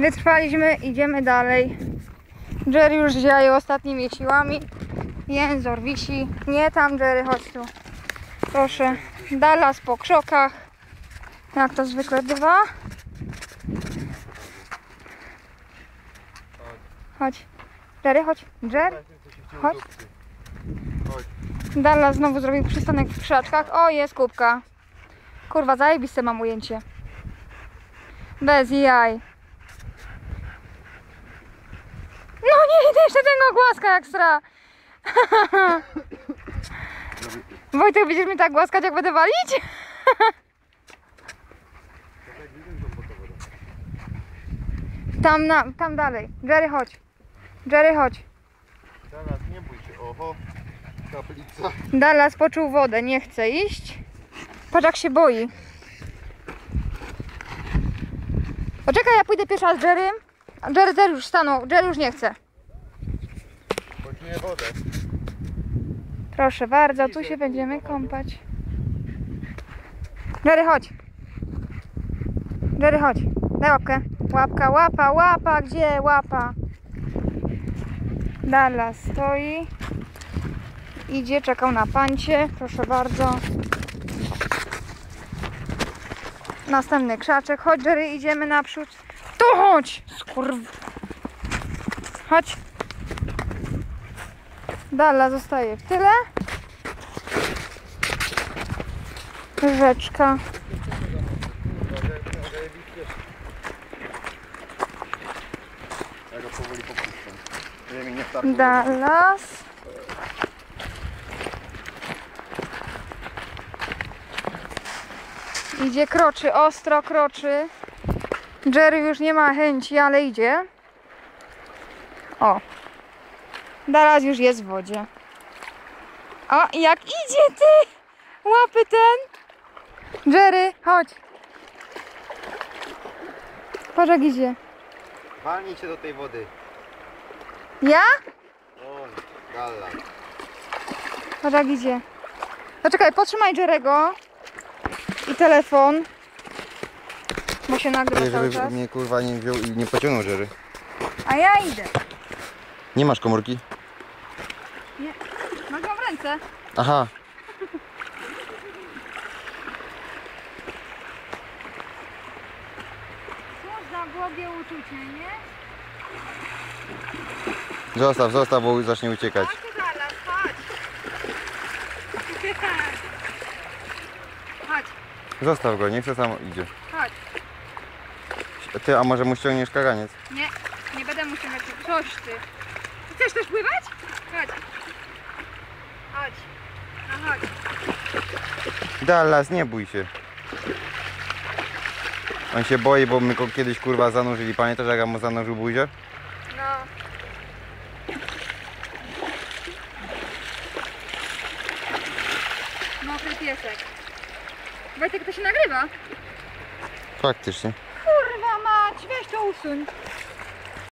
Wytrwaliśmy, idziemy dalej. Jerry już działaje ostatnimi siłami. Jęzor wisi. Nie tam, Jerry, chodź tu. Proszę. Dallas po krzokach. Jak to zwykle bywa. Chodź. Jerry, chodź. Jerry, chodź. Dallas znowu zrobił przystanek w krzaczkach. O, jest kubka. Kurwa, zajebiste mam ujęcie. Bez jaj. No nie, to jeszcze tego głaska jak sra. Wojtek, będziesz mi tak głaskać, jak będę walić? Tam, na, tam dalej. Jerry, chodź. Jerry, chodź. Teraz nie bój się, oho. Kaplica. Dallas poczuł wodę, nie chce iść. Patrz jak się boi. Poczekaj, ja pójdę pierwsza z Jerrym. Jerry, Jerry już stanął, Jerry już nie chce. Poczuję wodę. Proszę bardzo, tu się będziemy kąpać. Jerry, chodź. Jerry, chodź. Daj łapkę. Łapka, łapa, łapa, gdzie łapa? Dallas stoi. Idzie, czekał na pancie. Proszę bardzo. Następny krzaczek. Chodź, Jerry, idziemy naprzód. Tu chodź! Skurw... Chodź. Dalla zostaje w tyle. Rzeczka. Ja go powoli popuszczam. Dallas. Idzie, kroczy, ostro kroczy. Jerry już nie ma chęci, ale idzie. O. Dallas już jest w wodzie. O, jak idzie ty! Łapy ten! Jerry, chodź. Patrz jak idzie. Walnij się do tej wody. Ja? O, galla. Patrz jak idzie. No czekaj, potrzymaj Jerego i telefon. Bo się nagrywa Nie, cały żeby czas. mnie kurwa nie wziął i nie pociągnął żery. A ja idę. Nie masz komórki? Masz ją w ręce. Aha. Cóż za głębie uczucie, nie? Zostaw, zostaw, bo zacznie uciekać. Chodź tu zaraz, chodź. Chodź, Zostaw go, niech se sam idzie. chodź. Ty, a może mu ściągniesz kaganiec? Nie, nie będę musiał mieć... Coś ty. Chcesz też pływać? Chodź. No chodź. Dallas, nie bój się. On się boi, bo my go kiedyś kurwa zanurzyli. Pamiętasz jak ja mu zanurzył buzię? No. Mokry piesek. Wojtek, to się nagrywa? Faktycznie. Kurwa mać, weź to usuń.